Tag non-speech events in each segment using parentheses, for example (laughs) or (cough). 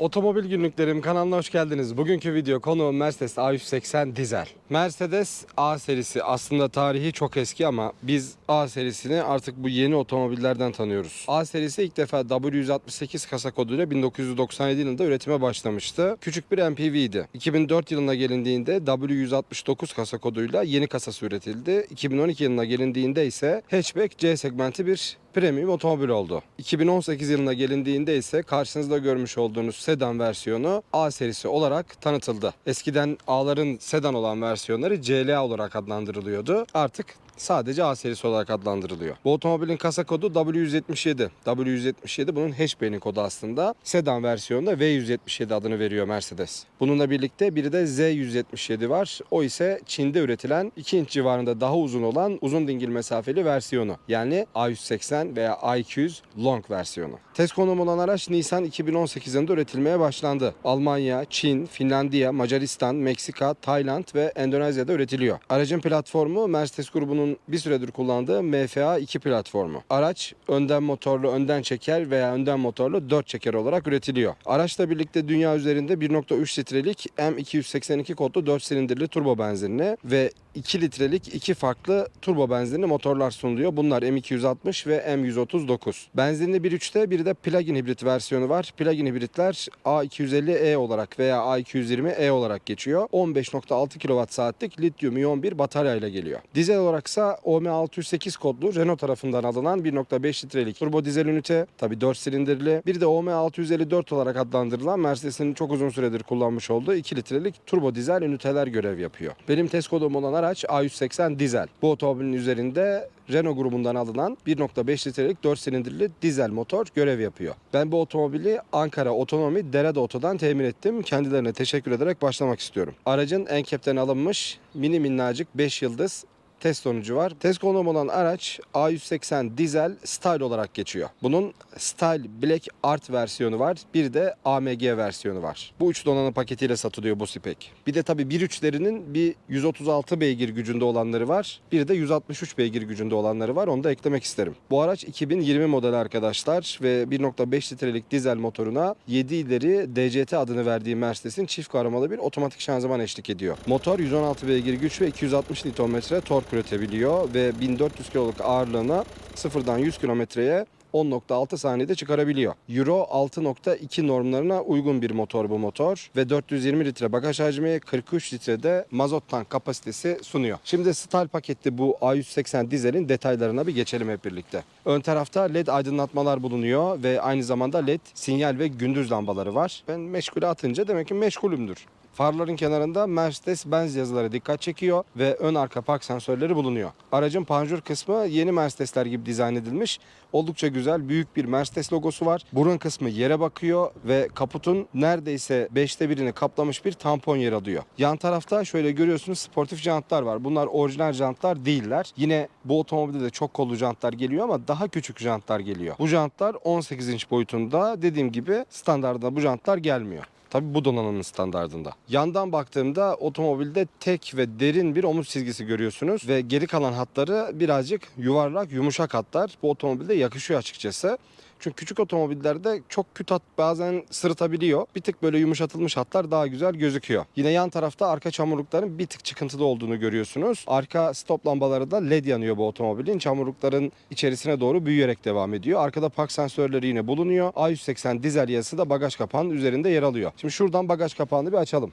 Otomobil günlüklerim kanalına hoş geldiniz. Bugünkü video konu Mercedes A180 dizel. Mercedes A serisi aslında tarihi çok eski ama biz A serisini artık bu yeni otomobillerden tanıyoruz. A serisi ilk defa W168 kasa koduyla 1997 yılında üretime başlamıştı. Küçük bir MPV'ydi. 2004 yılına gelindiğinde W169 kasa koduyla yeni kasası üretildi. 2012 yılına gelindiğinde ise hatchback C segmenti bir premium otomobil oldu. 2018 yılına gelindiğinde ise karşınızda görmüş olduğunuz sedan versiyonu A serisi olarak tanıtıldı. Eskiden A'ların sedan olan versiyonları CLA olarak adlandırılıyordu. Artık sadece A serisi olarak adlandırılıyor. Bu otomobilin kasa kodu W177. W177 bunun hatchback'in kodu aslında. Sedan versiyonunda V177 adını veriyor Mercedes. Bununla birlikte bir de Z177 var. O ise Çin'de üretilen 2 inç civarında daha uzun olan uzun dingil mesafeli versiyonu. Yani A180 veya A200 long versiyonu. Test konumu olan araç Nisan 2018 yılında üretilmeye başlandı. Almanya, Çin, Finlandiya, Macaristan, Meksika, Tayland ve Endonezya'da üretiliyor. Aracın platformu Mercedes grubunun bir süredir kullandığı MFA 2 platformu. Araç önden motorlu önden çeker veya önden motorlu 4 çeker olarak üretiliyor. Araçla birlikte dünya üzerinde 1.3 litrelik M282 kodlu 4 silindirli turbo benzinli ve 2 litrelik iki farklı turbo benzinli motorlar sunuluyor. Bunlar M260 ve M139. Benzinli 1.3'te bir de plug-in hibrit versiyonu var. Plug-in hibritler A250E olarak veya A220E olarak geçiyor. 15.6 kWh lityum iyon bir batarya ile geliyor. Dizel olaraksa OM608 kodlu Renault tarafından alınan 1.5 litrelik turbo dizel ünite. Tabi 4 silindirli. Bir de OM654 olarak adlandırılan Mercedes'in çok uzun süredir kullanmış olduğu 2 litrelik turbo dizel üniteler görev yapıyor. Benim test kodum olan araç A180 dizel. Bu otomobilin üzerinde Renault grubundan alınan 1.5 litrelik 4 silindirli dizel motor görev yapıyor. Ben bu otomobili Ankara Otonomi Derede Oto'dan temin ettim. Kendilerine teşekkür ederek başlamak istiyorum. Aracın enkepten alınmış mini minnacık 5 yıldız test sonucu var. Test konuğum olan araç A180 dizel Style olarak geçiyor. Bunun Style Black Art versiyonu var. Bir de AMG versiyonu var. Bu üç donanım paketiyle satılıyor bu spec. Bir de tabii 1.3'lerinin bir 136 beygir gücünde olanları var. Bir de 163 beygir gücünde olanları var. Onu da eklemek isterim. Bu araç 2020 model arkadaşlar ve 1.5 litrelik dizel motoruna 7 ileri DCT adını verdiği Mercedes'in çift kavramalı bir otomatik şanzıman eşlik ediyor. Motor 116 beygir güç ve 260 Nm tork üretebiliyor ve 1400 kiloluk ağırlığına sıfırdan 100 kilometreye 10.6 saniyede çıkarabiliyor. Euro 6.2 normlarına uygun bir motor bu motor ve 420 litre bagaj hacmi 43 litrede mazot tank kapasitesi sunuyor. Şimdi Style paketli bu A180 dizelin detaylarına bir geçelim hep birlikte. Ön tarafta led aydınlatmalar bulunuyor ve aynı zamanda led sinyal ve gündüz lambaları var. Ben meşgule atınca demek ki meşgulümdür. Farların kenarında Mercedes-Benz yazıları dikkat çekiyor ve ön arka park sensörleri bulunuyor. Aracın panjur kısmı yeni Mercedesler gibi dizayn edilmiş. Oldukça güzel büyük bir Mercedes logosu var. Burun kısmı yere bakıyor ve kaputun neredeyse 5'te birini kaplamış bir tampon yer alıyor. Yan tarafta şöyle görüyorsunuz sportif jantlar var. Bunlar orijinal jantlar değiller. Yine bu otomobilde de çok kollu jantlar geliyor ama daha küçük jantlar geliyor. Bu jantlar 18 inç boyutunda. Dediğim gibi standartta bu jantlar gelmiyor. Tabi bu donanımın standardında. Yandan baktığımda otomobilde tek ve derin bir omuz çizgisi görüyorsunuz ve geri kalan hatları birazcık yuvarlak, yumuşak hatlar. Bu otomobilde yakışıyor açıkçası. Çünkü küçük otomobillerde çok küt hat bazen sırıtabiliyor. Bir tık böyle yumuşatılmış hatlar daha güzel gözüküyor. Yine yan tarafta arka çamurlukların bir tık çıkıntılı olduğunu görüyorsunuz. Arka stop lambaları da led yanıyor bu otomobilin. Çamurlukların içerisine doğru büyüyerek devam ediyor. Arkada park sensörleri yine bulunuyor. A180 dizel yazısı da bagaj kapağının üzerinde yer alıyor. Şimdi şuradan bagaj kapağını bir açalım.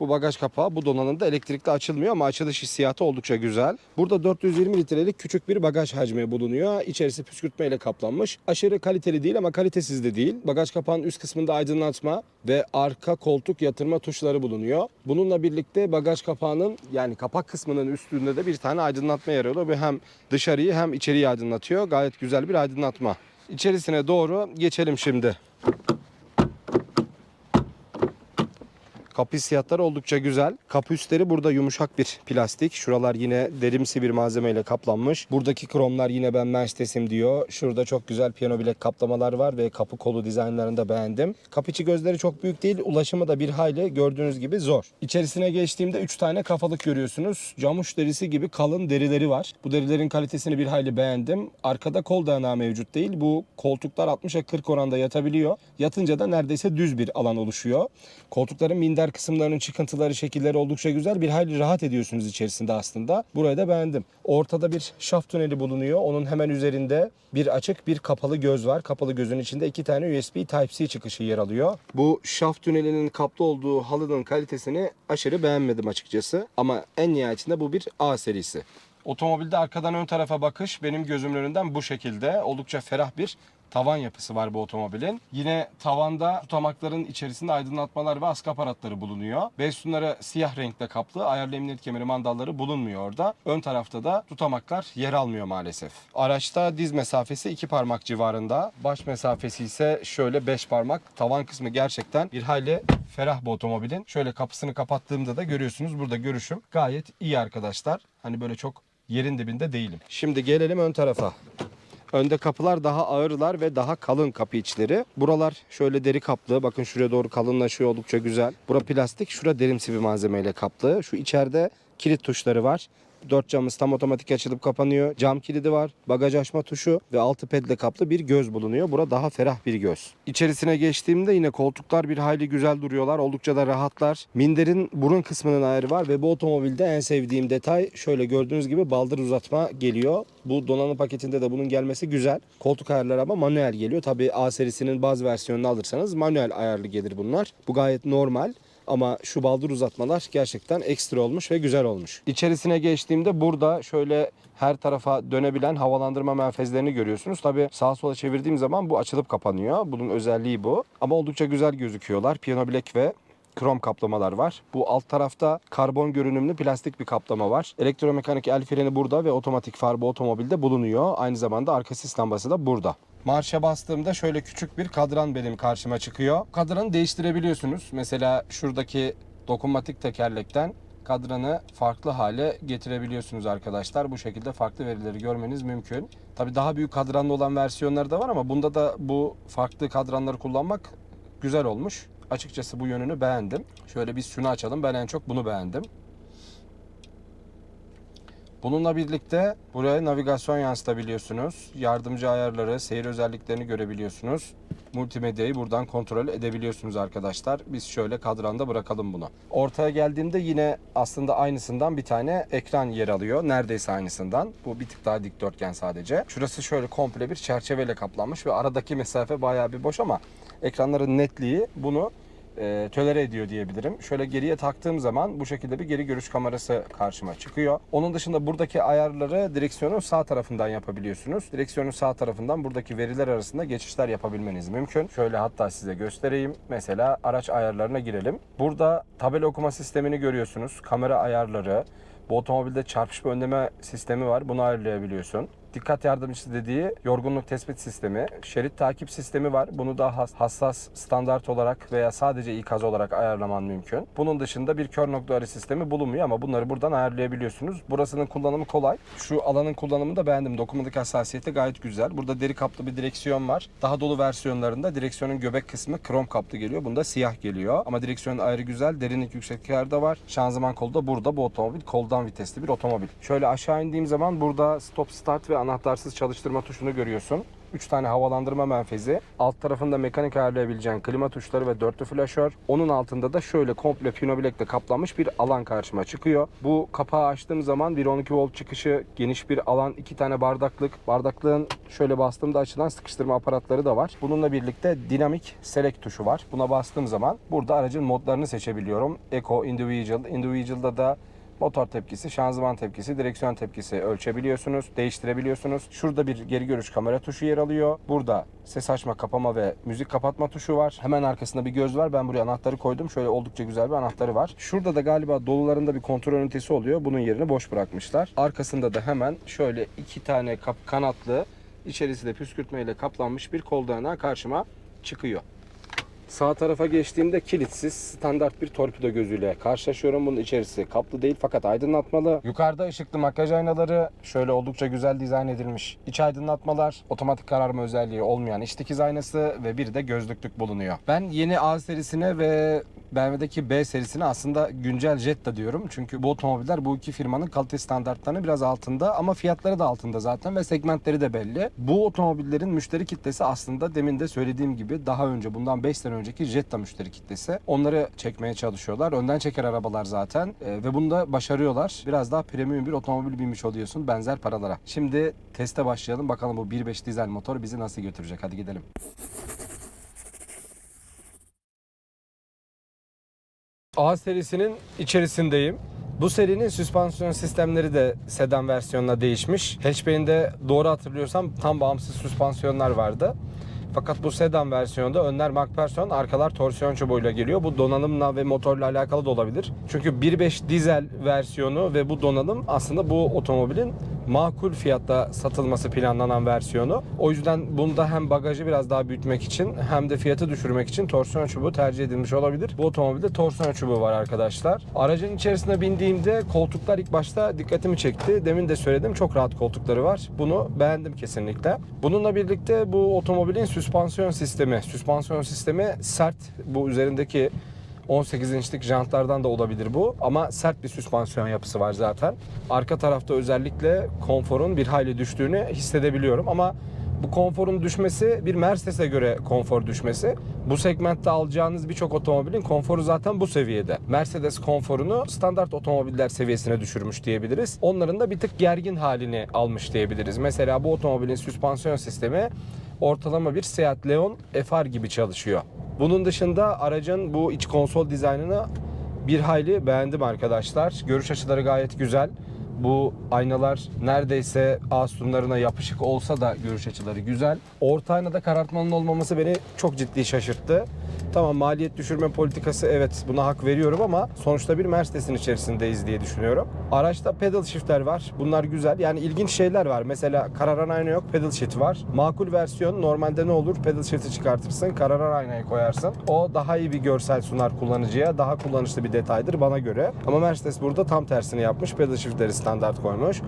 Bu bagaj kapağı bu donanımda elektrikli açılmıyor ama açılış hissiyatı oldukça güzel. Burada 420 litrelik küçük bir bagaj hacmi bulunuyor. İçerisi püskürtmeyle kaplanmış. Aşırı kaliteli değil ama kalitesiz de değil. Bagaj kapağının üst kısmında aydınlatma ve arka koltuk yatırma tuşları bulunuyor. Bununla birlikte bagaj kapağının yani kapak kısmının üstünde de bir tane aydınlatma yer alıyor. Bu hem dışarıyı hem içeriği aydınlatıyor. Gayet güzel bir aydınlatma. İçerisine doğru geçelim şimdi. Kapı hissiyatları oldukça güzel. Kapı üstleri burada yumuşak bir plastik. Şuralar yine derimsi bir malzemeyle kaplanmış. Buradaki kromlar yine ben Mercedes'im diyor. Şurada çok güzel piyano bilek kaplamalar var ve kapı kolu dizaynlarını da beğendim. Kapı gözleri çok büyük değil. Ulaşımı da bir hayli gördüğünüz gibi zor. İçerisine geçtiğimde 3 tane kafalık görüyorsunuz. Camuş derisi gibi kalın derileri var. Bu derilerin kalitesini bir hayli beğendim. Arkada kol dayanağı mevcut değil. Bu koltuklar 60'a 40 oranda yatabiliyor. Yatınca da neredeyse düz bir alan oluşuyor. Koltukların minder kısımlarının çıkıntıları, şekilleri oldukça güzel. Bir hayli rahat ediyorsunuz içerisinde aslında. Burayı da beğendim. Ortada bir şaft tüneli bulunuyor. Onun hemen üzerinde bir açık bir kapalı göz var. Kapalı gözün içinde iki tane USB Type-C çıkışı yer alıyor. Bu şaft tünelinin kaplı olduğu halının kalitesini aşırı beğenmedim açıkçası. Ama en nihayetinde bu bir A serisi. Otomobilde arkadan ön tarafa bakış benim gözümün önünden bu şekilde. Oldukça ferah bir tavan yapısı var bu otomobilin. Yine tavanda tutamakların içerisinde aydınlatmalar ve askı aparatları bulunuyor. Bestunları siyah renkte kaplı. Ayarlı emniyet kemeri mandalları bulunmuyor orada. Ön tarafta da tutamaklar yer almıyor maalesef. Araçta diz mesafesi 2 parmak civarında. Baş mesafesi ise şöyle 5 parmak. Tavan kısmı gerçekten bir hayli ferah bu otomobilin. Şöyle kapısını kapattığımda da görüyorsunuz burada görüşüm gayet iyi arkadaşlar. Hani böyle çok yerin dibinde değilim. Şimdi gelelim ön tarafa. Önde kapılar daha ağırlar ve daha kalın kapı içleri. Buralar şöyle deri kaplı. Bakın şuraya doğru kalınlaşıyor oldukça güzel. Bura plastik, şura derimsi bir malzemeyle kaplı. Şu içeride kilit tuşları var. Dört camımız tam otomatik açılıp kapanıyor. Cam kilidi var, bagaj açma tuşu ve altı pedle kaplı bir göz bulunuyor. Bura daha ferah bir göz. İçerisine geçtiğimde yine koltuklar bir hayli güzel duruyorlar. Oldukça da rahatlar. Minderin burun kısmının ayarı var ve bu otomobilde en sevdiğim detay şöyle gördüğünüz gibi baldır uzatma geliyor. Bu donanım paketinde de bunun gelmesi güzel. Koltuk ayarları ama manuel geliyor. Tabii A serisinin bazı versiyonunu alırsanız manuel ayarlı gelir bunlar. Bu gayet normal. Ama şu baldır uzatmalar gerçekten ekstra olmuş ve güzel olmuş. İçerisine geçtiğimde burada şöyle her tarafa dönebilen havalandırma menfezlerini görüyorsunuz. Tabi sağa sola çevirdiğim zaman bu açılıp kapanıyor. Bunun özelliği bu. Ama oldukça güzel gözüküyorlar. Piyano bilek ve krom kaplamalar var. Bu alt tarafta karbon görünümlü plastik bir kaplama var. Elektromekanik el freni burada ve otomatik far bu otomobilde bulunuyor. Aynı zamanda arka sis lambası da burada. Marşa bastığımda şöyle küçük bir kadran benim karşıma çıkıyor. Kadranı değiştirebiliyorsunuz. Mesela şuradaki dokunmatik tekerlekten kadranı farklı hale getirebiliyorsunuz arkadaşlar. Bu şekilde farklı verileri görmeniz mümkün. Tabi daha büyük kadranlı olan versiyonları da var ama bunda da bu farklı kadranları kullanmak güzel olmuş. Açıkçası bu yönünü beğendim. Şöyle bir şunu açalım. Ben en çok bunu beğendim. Bununla birlikte buraya navigasyon yansıtabiliyorsunuz. Yardımcı ayarları, seyir özelliklerini görebiliyorsunuz. Multimedyayı buradan kontrol edebiliyorsunuz arkadaşlar. Biz şöyle kadranda bırakalım bunu. Ortaya geldiğimde yine aslında aynısından bir tane ekran yer alıyor. Neredeyse aynısından. Bu bir tık daha dikdörtgen sadece. Şurası şöyle komple bir çerçeveyle kaplanmış ve aradaki mesafe bayağı bir boş ama ekranların netliği bunu e, tölere ediyor diyebilirim. Şöyle geriye taktığım zaman bu şekilde bir geri görüş kamerası karşıma çıkıyor. Onun dışında buradaki ayarları direksiyonun sağ tarafından yapabiliyorsunuz. Direksiyonun sağ tarafından buradaki veriler arasında geçişler yapabilmeniz mümkün. Şöyle hatta size göstereyim. Mesela araç ayarlarına girelim. Burada tabela okuma sistemini görüyorsunuz. Kamera ayarları, bu otomobilde çarpışma önleme sistemi var. Bunu ayarlayabiliyorsun. Dikkat yardımcısı dediği yorgunluk tespit sistemi, şerit takip sistemi var. Bunu da has- hassas standart olarak veya sadece ikaz olarak ayarlaman mümkün. Bunun dışında bir kör nokta arı sistemi bulunmuyor ama bunları buradan ayarlayabiliyorsunuz. Burasının kullanımı kolay. Şu alanın kullanımını da beğendim. Dokunmatik hassasiyeti gayet güzel. Burada deri kaplı bir direksiyon var. Daha dolu versiyonlarında direksiyonun göbek kısmı krom kaplı geliyor. Bunda siyah geliyor. Ama direksiyonun ayrı güzel. Derinlik yükseklik ayarı da var. Şanzıman kolu da burada. Bu otomobil koldan vitesli bir otomobil. Şöyle aşağı indiğim zaman burada stop start ve anahtarsız çalıştırma tuşunu görüyorsun. 3 tane havalandırma menfezi. Alt tarafında mekanik ayarlayabileceğin klima tuşları ve dörtlü flaşör. Onun altında da şöyle komple pinobilekle kaplanmış bir alan karşıma çıkıyor. Bu kapağı açtığım zaman bir 12 volt çıkışı, geniş bir alan, iki tane bardaklık. Bardaklığın şöyle bastığımda açılan sıkıştırma aparatları da var. Bununla birlikte dinamik select tuşu var. Buna bastığım zaman burada aracın modlarını seçebiliyorum. Eco, Individual. Individual'da da Motor tepkisi, şanzıman tepkisi, direksiyon tepkisi ölçebiliyorsunuz, değiştirebiliyorsunuz. Şurada bir geri görüş kamera tuşu yer alıyor. Burada ses açma, kapama ve müzik kapatma tuşu var. Hemen arkasında bir göz var. Ben buraya anahtarı koydum. Şöyle oldukça güzel bir anahtarı var. Şurada da galiba dolularında bir kontrol ünitesi oluyor. Bunun yerini boş bırakmışlar. Arkasında da hemen şöyle iki tane kanatlı, içerisi de püskürtmeyle kaplanmış bir kol karşıma çıkıyor. Sağ tarafa geçtiğimde kilitsiz standart bir torpido gözüyle karşılaşıyorum. Bunun içerisi kaplı değil fakat aydınlatmalı. Yukarıda ışıklı makyaj aynaları şöyle oldukça güzel dizayn edilmiş. İç aydınlatmalar, otomatik kararma özelliği olmayan iç dikiz aynası ve bir de gözlüklük bulunuyor. Ben yeni A serisine ve BMW'deki B serisine aslında güncel Jetta diyorum. Çünkü bu otomobiller bu iki firmanın kalite standartlarının biraz altında ama fiyatları da altında zaten ve segmentleri de belli. Bu otomobillerin müşteri kitlesi aslında demin de söylediğim gibi daha önce bundan 5 sene önceki Jetta müşteri kitlesi. Onları çekmeye çalışıyorlar. Önden çeker arabalar zaten Ee, ve bunu da başarıyorlar. Biraz daha premium bir otomobil binmiş oluyorsun benzer paralara. Şimdi teste başlayalım. Bakalım bu 1.5 dizel motor bizi nasıl götürecek. Hadi gidelim. A serisinin içerisindeyim. Bu serinin süspansiyon sistemleri de sedan versiyonuna değişmiş. Hatchback'inde doğru hatırlıyorsam tam bağımsız süspansiyonlar vardı. Fakat bu sedan versiyonda önler McPherson, arkalar torsiyon çubuğuyla geliyor. Bu donanımla ve motorla alakalı da olabilir. Çünkü 1.5 dizel versiyonu ve bu donanım aslında bu otomobilin makul fiyatta satılması planlanan versiyonu. O yüzden bunda hem bagajı biraz daha büyütmek için hem de fiyatı düşürmek için torsiyon çubuğu tercih edilmiş olabilir. Bu otomobilde torsiyon çubuğu var arkadaşlar. Aracın içerisine bindiğimde koltuklar ilk başta dikkatimi çekti. Demin de söyledim çok rahat koltukları var. Bunu beğendim kesinlikle. Bununla birlikte bu otomobilin süspansiyon sistemi. Süspansiyon sistemi sert. Bu üzerindeki 18 inçlik jantlardan da olabilir bu ama sert bir süspansiyon yapısı var zaten. Arka tarafta özellikle konforun bir hayli düştüğünü hissedebiliyorum ama bu konforun düşmesi bir Mercedes'e göre konfor düşmesi. Bu segmentte alacağınız birçok otomobilin konforu zaten bu seviyede. Mercedes konforunu standart otomobiller seviyesine düşürmüş diyebiliriz. Onların da bir tık gergin halini almış diyebiliriz. Mesela bu otomobilin süspansiyon sistemi ortalama bir Seat Leon FR gibi çalışıyor. Bunun dışında aracın bu iç konsol dizaynını bir hayli beğendim arkadaşlar. Görüş açıları gayet güzel. Bu aynalar neredeyse ağ sütunlarına yapışık olsa da görüş açıları güzel. Orta aynada karartmanın olmaması beni çok ciddi şaşırttı. Tamam maliyet düşürme politikası evet buna hak veriyorum ama sonuçta bir Mercedes'in içerisindeyiz diye düşünüyorum. Araçta pedal shift'ler var. Bunlar güzel. Yani ilginç şeyler var. Mesela kararan ayna yok, pedal shift var. Makul versiyon normalde ne olur? Pedal shift'i çıkartırsın, kararan aynayı koyarsın. O daha iyi bir görsel sunar kullanıcıya. Daha kullanışlı bir detaydır bana göre. Ama Mercedes burada tam tersini yapmış. Pedal shift'leri standart koymuş.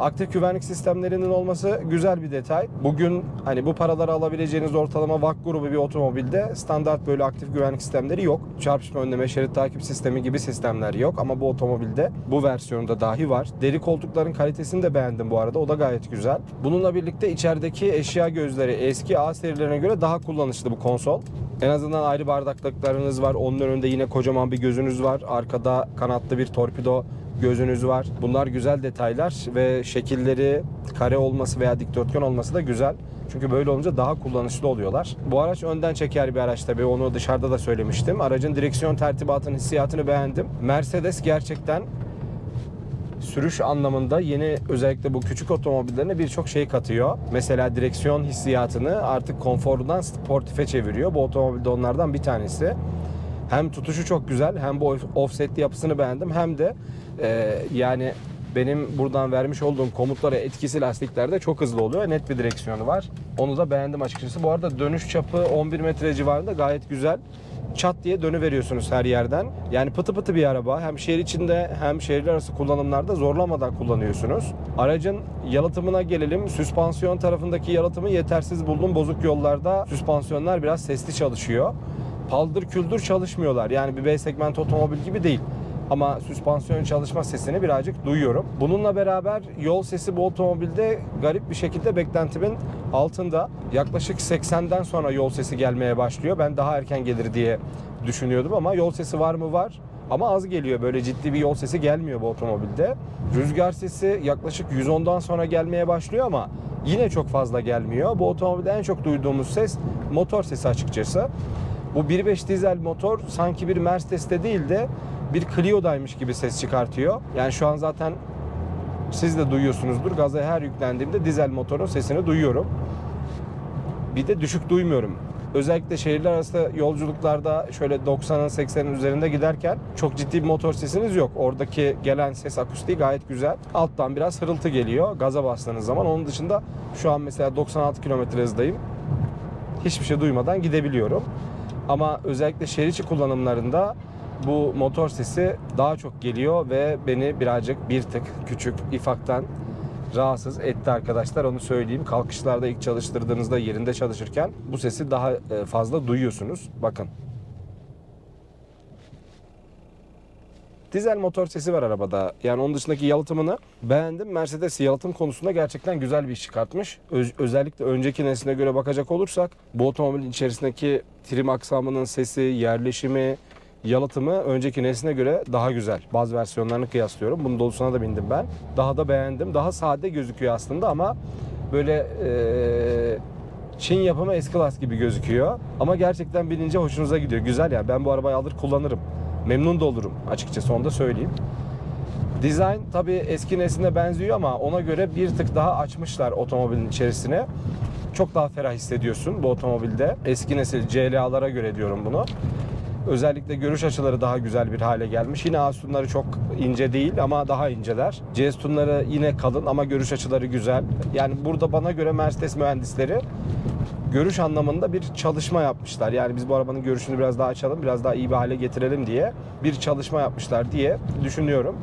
Aktif güvenlik sistemlerinin olması güzel bir detay. Bugün hani bu paraları alabileceğiniz ortalama VAK grubu bir otomobilde standart böyle aktif güvenlik sistemleri yok. Çarpışma önleme, şerit takip sistemi gibi sistemler yok ama bu otomobilde bu versiyonda dahi var. Deri koltukların kalitesini de beğendim bu arada. O da gayet güzel. Bununla birlikte içerideki eşya gözleri eski A serilerine göre daha kullanışlı bu konsol. En azından ayrı bardaklıklarınız var. Onun önünde yine kocaman bir gözünüz var. Arkada kanatlı bir torpido gözünüz var. Bunlar güzel detaylar ve şekilleri kare olması veya dikdörtgen olması da güzel. Çünkü böyle olunca daha kullanışlı oluyorlar. Bu araç önden çeker bir araç tabii onu dışarıda da söylemiştim. Aracın direksiyon tertibatının hissiyatını beğendim. Mercedes gerçekten sürüş anlamında yeni özellikle bu küçük otomobillerine birçok şey katıyor. Mesela direksiyon hissiyatını artık konforundan sportife çeviriyor. Bu otomobilde onlardan bir tanesi. Hem tutuşu çok güzel hem bu offsetli yapısını beğendim hem de e, yani benim buradan vermiş olduğum komutlara etkisi lastiklerde çok hızlı oluyor. Net bir direksiyonu var. Onu da beğendim açıkçası. Bu arada dönüş çapı 11 metre civarında gayet güzel. Çat diye dönü veriyorsunuz her yerden. Yani pıtı pıtı bir araba. Hem şehir içinde hem şehirler arası kullanımlarda zorlamadan kullanıyorsunuz. Aracın yalıtımına gelelim. Süspansiyon tarafındaki yalıtımı yetersiz buldum. Bozuk yollarda süspansiyonlar biraz sesli çalışıyor. Paldır küldür çalışmıyorlar. Yani bir B segment otomobil gibi değil ama süspansiyon çalışma sesini birazcık duyuyorum. Bununla beraber yol sesi bu otomobilde garip bir şekilde beklentimin altında. Yaklaşık 80'den sonra yol sesi gelmeye başlıyor. Ben daha erken gelir diye düşünüyordum ama yol sesi var mı var. Ama az geliyor. Böyle ciddi bir yol sesi gelmiyor bu otomobilde. Rüzgar sesi yaklaşık 110'dan sonra gelmeye başlıyor ama yine çok fazla gelmiyor. Bu otomobilde en çok duyduğumuz ses motor sesi açıkçası. Bu 1.5 dizel motor sanki bir Mercedes'te değil de bir Clio'daymış gibi ses çıkartıyor. Yani şu an zaten siz de duyuyorsunuzdur. Gaza her yüklendiğimde dizel motorun sesini duyuyorum. Bir de düşük duymuyorum. Özellikle şehirler arası yolculuklarda şöyle 90'ın 80'in üzerinde giderken çok ciddi bir motor sesiniz yok. Oradaki gelen ses akustiği gayet güzel. Alttan biraz hırıltı geliyor gaza bastığınız zaman. Onun dışında şu an mesela 96 km hızdayım. Hiçbir şey duymadan gidebiliyorum. Ama özellikle şehir içi kullanımlarında bu motor sesi daha çok geliyor ve beni birazcık bir tık küçük ifaktan rahatsız etti arkadaşlar onu söyleyeyim. Kalkışlarda ilk çalıştırdığınızda yerinde çalışırken bu sesi daha e, fazla duyuyorsunuz. Bakın. Dizel motor sesi var arabada. Yani onun dışındaki yalıtımını beğendim. Mercedes yalıtım konusunda gerçekten güzel bir iş çıkartmış. Öz- özellikle önceki nesline göre bakacak olursak bu otomobilin içerisindeki trim aksamının sesi, yerleşimi, yalıtımı önceki nesline göre daha güzel. Bazı versiyonlarını kıyaslıyorum. Bunun dolusuna da bindim ben. Daha da beğendim. Daha sade gözüküyor aslında ama böyle eee Çin yapımı S-Class gibi gözüküyor. Ama gerçekten binince hoşunuza gidiyor. Güzel yani. Ben bu arabayı alır kullanırım. Memnun da olurum açıkçası onu da söyleyeyim. Design tabii eski nesline benziyor ama ona göre bir tık daha açmışlar otomobilin içerisine. Çok daha ferah hissediyorsun bu otomobilde. Eski nesil CLA'lara göre diyorum bunu. Özellikle görüş açıları daha güzel bir hale gelmiş. Yine Aston'ları çok ince değil ama daha inceler. Cestun'ları yine kalın ama görüş açıları güzel. Yani burada bana göre Mercedes mühendisleri görüş anlamında bir çalışma yapmışlar. Yani biz bu arabanın görüşünü biraz daha açalım, biraz daha iyi bir hale getirelim diye bir çalışma yapmışlar diye düşünüyorum.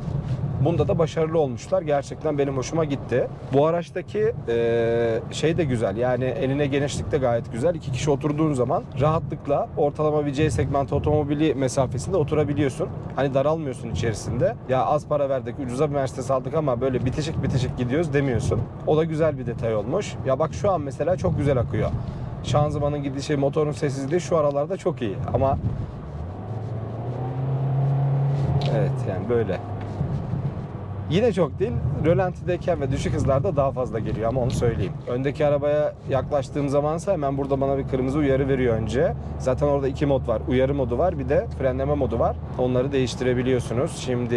Bunda da başarılı olmuşlar. Gerçekten benim hoşuma gitti. Bu araçtaki eee, şey de güzel. Yani eline genişlik de gayet güzel. İki kişi oturduğun zaman rahatlıkla ortalama bir C segment otomobili mesafesinde oturabiliyorsun. Hani daralmıyorsun içerisinde. Ya az para verdik, ucuza bir Mercedes aldık ama böyle bitişik bitişik gidiyoruz demiyorsun. O da güzel bir detay olmuş. Ya bak şu an mesela çok güzel akıyor. Şanzımanın gidişi, motorun sessizliği şu aralarda çok iyi. Ama evet yani böyle. Yine çok değil. Rölantideyken ve düşük hızlarda daha fazla geliyor ama onu söyleyeyim. Öndeki arabaya yaklaştığım zamansa hemen burada bana bir kırmızı uyarı veriyor önce. Zaten orada iki mod var. Uyarı modu var bir de frenleme modu var. Onları değiştirebiliyorsunuz. Şimdi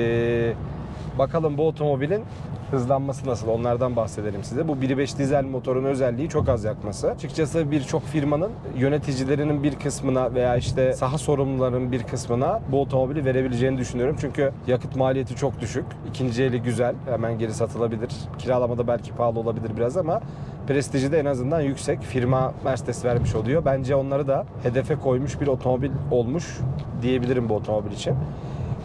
bakalım bu otomobilin hızlanması nasıl onlardan bahsedelim size. Bu 1.5 dizel motorun özelliği çok az yakması. Açıkçası birçok firmanın yöneticilerinin bir kısmına veya işte saha sorumlularının bir kısmına bu otomobili verebileceğini düşünüyorum. Çünkü yakıt maliyeti çok düşük. İkinci eli güzel. Hemen geri satılabilir. Kiralamada belki pahalı olabilir biraz ama prestiji de en azından yüksek. Firma Mercedes vermiş oluyor. Bence onları da hedefe koymuş bir otomobil olmuş diyebilirim bu otomobil için.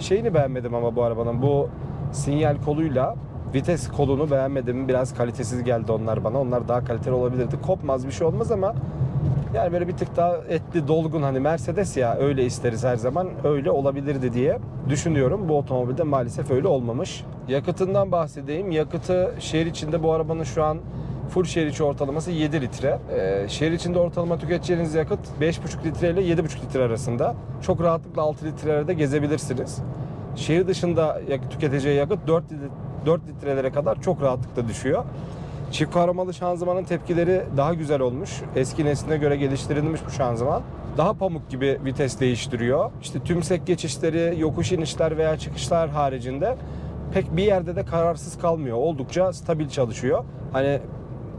Şeyini beğenmedim ama bu arabanın bu sinyal koluyla vites kolunu beğenmedim. Biraz kalitesiz geldi onlar bana. Onlar daha kaliteli olabilirdi. Kopmaz bir şey olmaz ama yani böyle bir tık daha etli dolgun hani Mercedes ya öyle isteriz her zaman öyle olabilirdi diye düşünüyorum. Bu otomobilde maalesef öyle olmamış. Yakıtından bahsedeyim. Yakıtı şehir içinde bu arabanın şu an full şehir içi ortalaması 7 litre. Ee, şehir içinde ortalama tüketeceğiniz yakıt 5,5 litre ile 7,5 litre arasında. Çok rahatlıkla 6 litrelerde gezebilirsiniz. Şehir dışında tüketeceği yakıt 4, lit- 4 litrelere kadar çok rahatlıkla düşüyor. Çift kavramalı şanzımanın tepkileri daha güzel olmuş. Eski nesline göre geliştirilmiş bu şanzıman. Daha pamuk gibi vites değiştiriyor. İşte tümsek geçişleri, yokuş inişler veya çıkışlar haricinde pek bir yerde de kararsız kalmıyor. Oldukça stabil çalışıyor. Hani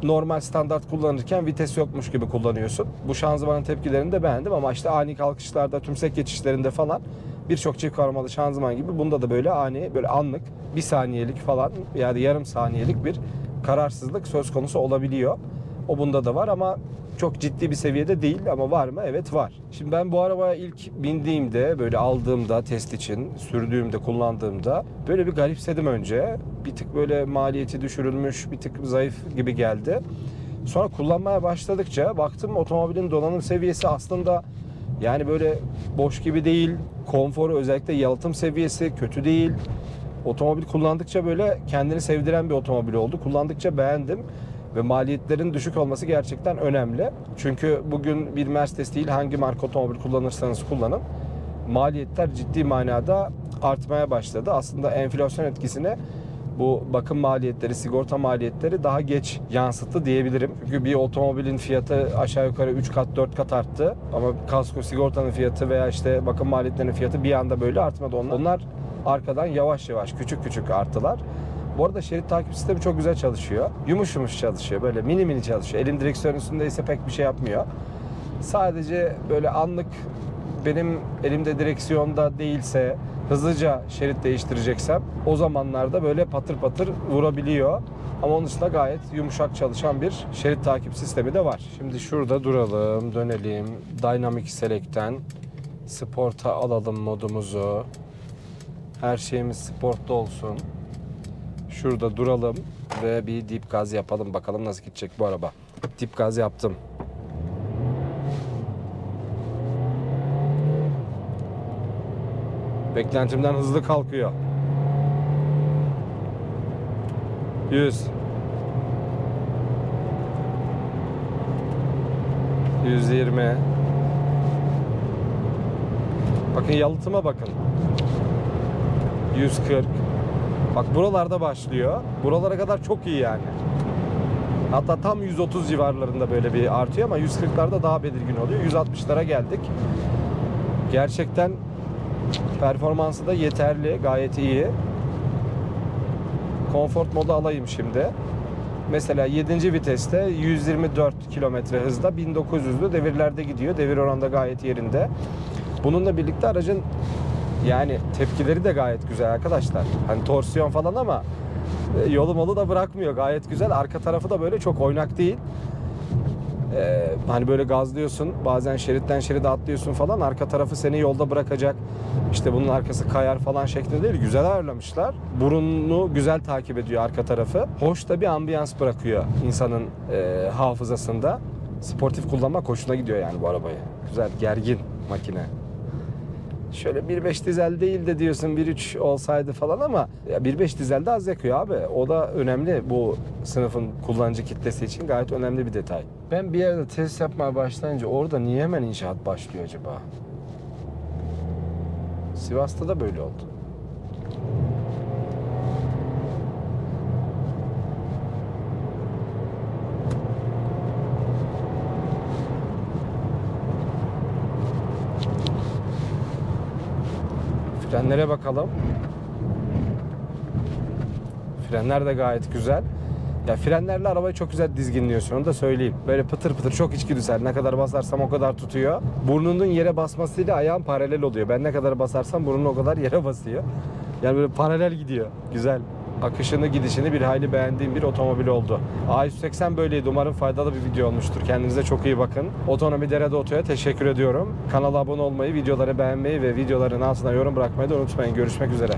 normal standart kullanırken vites yokmuş gibi kullanıyorsun. Bu şanzımanın tepkilerini de beğendim ama işte ani kalkışlarda, tümsek geçişlerinde falan birçok çift karmalı şanzıman gibi bunda da böyle ani, böyle anlık bir saniyelik falan yani yarım saniyelik bir kararsızlık söz konusu olabiliyor. O bunda da var ama çok ciddi bir seviyede değil ama var mı? Evet var. Şimdi ben bu arabaya ilk bindiğimde böyle aldığımda test için sürdüğümde kullandığımda böyle bir garipsedim önce. Bir tık böyle maliyeti düşürülmüş bir tık zayıf gibi geldi. Sonra kullanmaya başladıkça baktım otomobilin donanım seviyesi aslında yani böyle boş gibi değil. Konforu özellikle yalıtım seviyesi kötü değil. Otomobil kullandıkça böyle kendini sevdiren bir otomobil oldu. Kullandıkça beğendim ve maliyetlerin düşük olması gerçekten önemli. Çünkü bugün bir Mercedes değil hangi marka otomobil kullanırsanız kullanın maliyetler ciddi manada artmaya başladı. Aslında enflasyon etkisini bu bakım maliyetleri, sigorta maliyetleri daha geç yansıttı diyebilirim. Çünkü bir otomobilin fiyatı aşağı yukarı 3 kat 4 kat arttı. Ama kasko sigortanın fiyatı veya işte bakım maliyetlerinin fiyatı bir anda böyle artmadı. Onlar, onlar arkadan yavaş yavaş küçük küçük arttılar. Bu arada şerit takip sistemi çok güzel çalışıyor. Yumuş yumuş çalışıyor. Böyle mini mini çalışıyor. Elim direksiyon üstündeyse pek bir şey yapmıyor. Sadece böyle anlık benim elimde direksiyonda değilse hızlıca şerit değiştireceksem o zamanlarda böyle patır patır vurabiliyor. Ama onun dışında gayet yumuşak çalışan bir şerit takip sistemi de var. Şimdi şurada duralım, dönelim. Dynamic Select'ten Sport'a alalım modumuzu. Her şeyimiz sportta olsun. Şurada duralım ve bir dip gaz yapalım. Bakalım nasıl gidecek bu araba. Dip gaz yaptım. Beklentimden hızlı kalkıyor. 100 120 Bakın yalıtıma bakın. 140 Bak buralarda başlıyor. Buralara kadar çok iyi yani. Hatta tam 130 civarlarında böyle bir artıyor ama 140'larda daha belirgin oluyor. 160'lara geldik. Gerçekten performansı da yeterli, gayet iyi. Konfort modu alayım şimdi. Mesela 7. viteste 124 kilometre hızda 1900'lü devirlerde gidiyor. Devir oranında gayet yerinde. Bununla birlikte aracın yani tepkileri de gayet güzel arkadaşlar. Hani torsiyon falan ama e, yolu molu da bırakmıyor. Gayet güzel. Arka tarafı da böyle çok oynak değil. Ee, hani böyle gazlıyorsun bazen şeritten şeride atlıyorsun falan arka tarafı seni yolda bırakacak işte bunun arkası kayar falan şeklinde değil güzel ayarlamışlar. Burununu güzel takip ediyor arka tarafı. Hoş da bir ambiyans bırakıyor insanın e, hafızasında. Sportif kullanmak hoşuna gidiyor yani bu arabayı. Güzel gergin makine. Şöyle 1.5 dizel değil de diyorsun 1.3 olsaydı falan ama ya 1.5 dizel de az yakıyor abi. O da önemli. Bu sınıfın kullanıcı kitlesi için gayet önemli bir detay. Ben bir yerde test yapmaya başlayınca orada niye hemen inşaat başlıyor acaba? Sivas'ta da böyle oldu. Frenlere bakalım. Frenler de gayet güzel. Ya frenlerle arabayı çok güzel dizginliyorsun onu da söyleyeyim. Böyle pıtır pıtır çok içgüdüsel. Ne kadar basarsam o kadar tutuyor. Burnunun yere basmasıyla ayağın paralel oluyor. Ben ne kadar basarsam burnun o kadar (laughs) yere basıyor. Yani böyle paralel gidiyor. Güzel. Akışını gidişini bir hayli beğendiğim bir otomobil oldu. A180 böyleydi. Umarım faydalı bir video olmuştur. Kendinize çok iyi bakın. Otonomi Derede Oto'ya teşekkür ediyorum. Kanala abone olmayı, videoları beğenmeyi ve videoların altına yorum bırakmayı da unutmayın. Görüşmek üzere.